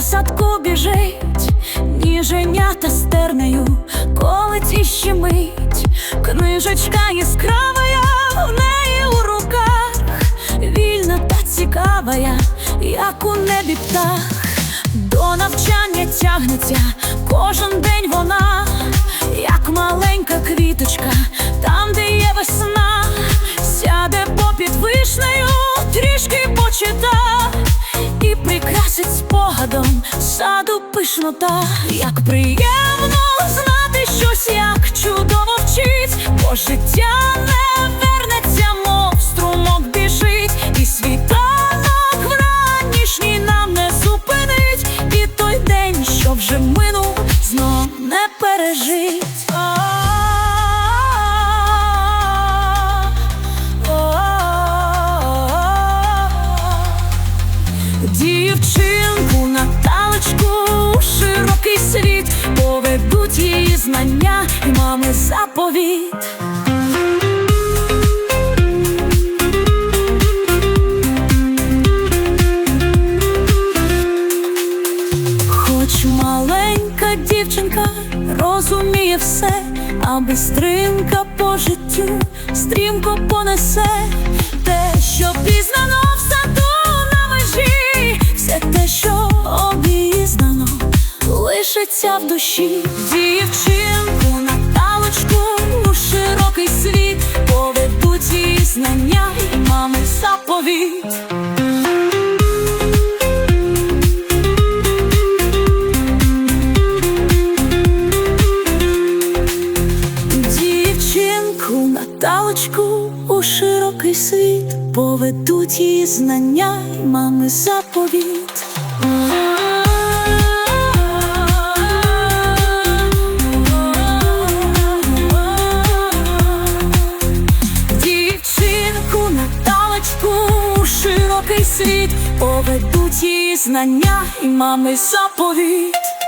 садку біжить, ніженята стернею, колить і щемить, книжечка яскрава, в неї у руках, вільна та цікава, як у небі птах, до навчання тягнеться кожен день вона, спогадом саду пишнота, як приємно знати щось, як чудово вчить, бо життя не вернеться, мов струмок біжить, і світанок вранішній нам не зупинить, і той день, що вже минув, знов не пережить. Дівчинку Наталочку у широкий світ поведуть її знання і мами заповіт. Хоч маленька дівчинка розуміє все, а бистринка по життю стрімко понесе те, що пізнано лишиться в душі. Дівчинку Наталочку у широкий світ поведуть її знання і мами заповіт. Дівчинку Наталочку у широкий світ поведуть її знання мами заповіт. Світ поведуть її знання і мами заповіт.